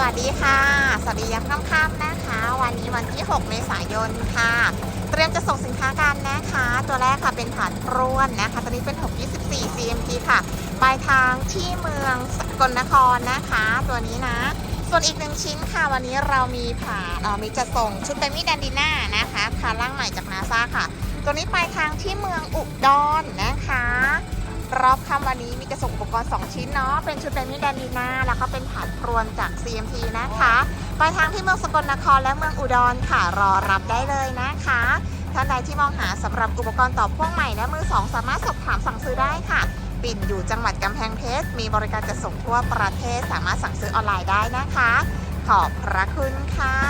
สวัสดีค่ะ สวัสดียามค่ำๆนะคะ วันนี้วันที่ 6 เมษายนค่ะ เตรียมจะส่งสินค้ากันนะคะ ตัวแรกค่ะเป็นผ่านพรวนนะคะ ตัวนี้เป็น 624 CMT ค่ะปลายทางที่เมืองสกลนครนะคะ ตัวนี้นะ ส่วนอีกหนึ่งชิ้นค่ะ วันนี้เรามีผ่านเอ่อมีจะส่งชุดเบมี่แดนดิน่านะคะคาร่างใหม่จากนาซาค่ะ ตัวนี้ปลายทางที่เมืองอุดรนะคะ อบค่ำวันนี้มีกระส่งอุปกรณ์ 2 ชิ้นเนาะ เป็นชุดเบมี่แดนดีนาแล้วก็เป็นฐานพรวนจาก CMT นะคะ ไปทางที่เมืองสกลนครและเมืองอุดรค่ะ รอรับได้เลยนะคะ ท่านใดที่มองหาสำหรับอุปกรณ์ต่อพ่วงใหม่และมือสองสามารถสอบถามสั่งซื้อได้ค่ะ ปิ่นอยู่จังหวัดกำแพงเพชร มีบริการจะส่งทั่วประเทศ สามารถสั่งซื้อออนไลน์ได้นะคะ ขอบพระคุณค่ะ